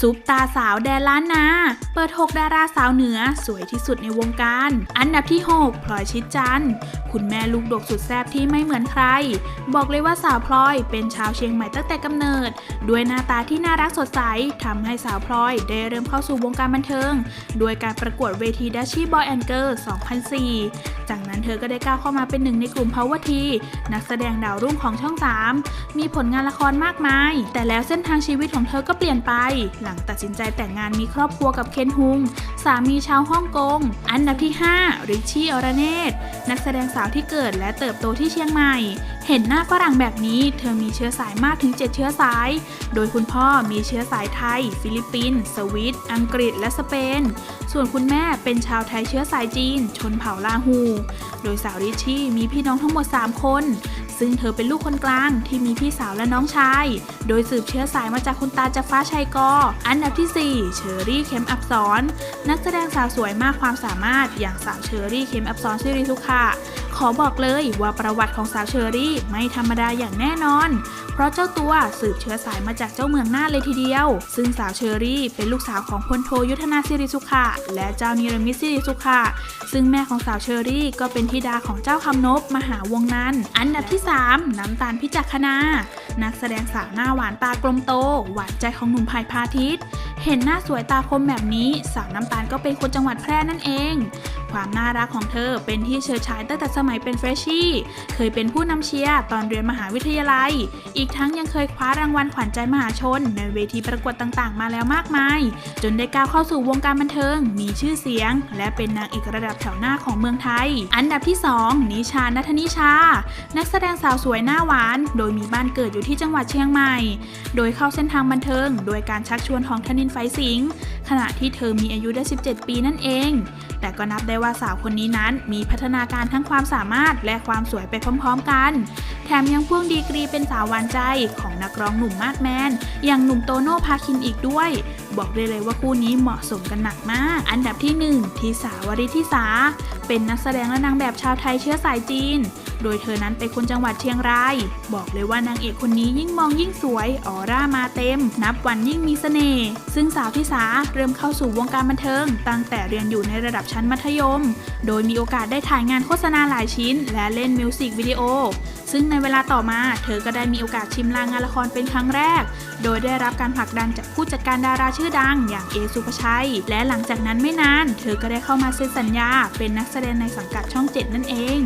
ซุปตาสาวแดนล้านนา เปิด 6 ดาราสาวเหนือสวยที่สุดในวงการ อันดับที่ 6 พลอยชิดจันคุณแม่ลูกดกสุดแซ่บที่ไม่เหมือนใคร บอกเลยว่าสาวพลอยเป็นชาวเชียงใหม่ตั้งแต่กำเนิด ด้วยหน้าตาที่น่ารักสดใสทำให้สาวพลอยได้เริ่มเข้าสู่วงการบันเทิง ด้วยการประกวดเวทีดัชชี่บอยแอนเกิร์ 2004 จากนั้นเธอก็ได้ก้าวเข้ามาเป็นหนึ่งในกลุ่ม Power T นักแสดงดาวรุ่งของช่อง 3 มีผลงานละครมากมาย แต่แล้วเส้นทางชีวิตของเธอก็เปลี่ยนไป หลังตัดสินใจแต่งงานมีครอบครัวกับเคนฮุง สามีชาวฮ่องกง อันดับที่ 5 ริชชี่อรเนตนักแสดงสาวที่เกิดและเติบโตที่เชียงใหม่ เห็นหน้าฝรั่งแบบนี้เธอมีเชื้อสายมากถึง 7 เชื้อสาย โดยคุณพ่อมีเชื้อสายไทย ฟิลิปปินส์สวิต อังกฤษ และสเปน ส่วนคุณแม่เป็นชาวไทยเชื้อสายจีน ชนเผ่าลาฮู โดยสาวริชชี่มีพี่น้องทั้งหมด 3 คน ซึ่งเธอเป็นลูกคนกลางที่มีพี่สาวและน้องชาย โดยสืบเชื้อสายมาจากคุณตาจากฟ้าชัยกอ อันดับที่ 4 เชอรี่เข็มอับสรนักแสดงสาวสวยมากความสามารถอย่างสาวเชอรี่เข็มอับสรซิริสุขะขอบอกเลยว่าประวัติของสาวเชอรี่ไม่ธรรมดาอย่างแน่นอน เพราะเจ้าตัวสืบเชื้อสายมาจากเจ้าเมืองน่านเลยทีเดียว ซึ่งสาวเชอรี่เป็นลูกสาวของพลโทยุทธนาสิริสุขะและเจ้านิรมิตสิริสุขะซึ่งแม่ของสาวเชอรี่ก็เป็นธิดาของเจ้าคำนบมหาวงนั้น อันดับที่3 น้ำตาลพิจักขณานักแสดงสาวหน้าหวานตากลมโต หวานใจของหนุ่มไผ่พาทิตย์เห็นหน้าสวยตาคมแบบนี้ สาวน้ำตาลก็เป็นคนจังหวัดแพร่นั่นเอง ความน่ารักของเธอเป็นที่เชิดชายตั้งแต่สมัยเป็นเฟรชชี่ เคยเป็นผู้นำเชียร์ตอนเรียนมหาวิทยาลัย อีกทั้งยังเคยคว้ารางวัลขวัญใจมหาชน ในเวทีประกวดต่างๆ มาแล้วมากมาย จนได้ก้าวเข้าสู่วงการบันเทิง มีชื่อเสียง และเป็นนางเอกระดับแถวหน้าของเมืองไทย อันดับที่ 2 นิชานัทนิชา นักแสดงสาวสวยหน้าหวาน โดยมีบ้านเกิดอยูู่่ที่จังหวัดเชียงใหม่ โดยเข้าเส้นทางบันเทิง โดยการชักชวนของธนินไฟสิงห์ขณะที่เธอมีอายุได้ 17 ปีนั่นเอง แต่ก็นับได้ว่าสาวคนนี้นั้นมีพัฒนาการทั้งความสามารถและความสวยไปพร้อมๆกัน แถมยังพ่วงดีกรีเป็นสาวหวานใจของนักร้องหนุ่มมาดแมน อย่างหนุ่มโตโน่พาคินอีกด้วย บอกได้เลยว่าคู่นี้เหมาะสมกันหนักมาก อันดับที่1ทีสาวริธิสา เป็นนักแสดงและนางแบบชาวไทยเชื้อสายจีน โดยเธอนั้นเป็นคนจังหวัดเชียงราย บอกเลยว่านางเอกคนนี้ยิ่งมองยิ่งสวยออร่ามาเต็ม นับวันยิ่งมีเสน่ห์ซึ่งสาวทิสาเริ่มเข้าสู่วงการบันเทิง ตั้งแต่เรียนอยู่ในระดับชั้นมัธยม โดยมีโอกาสได้ถ่ายงานโฆษณาหลายชิ้น และเล่นมิวสิกวิดีโอซึ่งในเวลาต่อมา เธอก็ได้มีโอกาสชิมลางงานละครเป็นครั้งแรก โดยได้รับการผลักดันจากผู้จัดการดาราชื่อดัง อย่างเอสุภชัย และหลังจากนั้นไม่นาน เธอก็ได้เข้ามาเซ็นสัญญา เป็นนักแสดงในสังกัดช่อง 7 นั่นเอง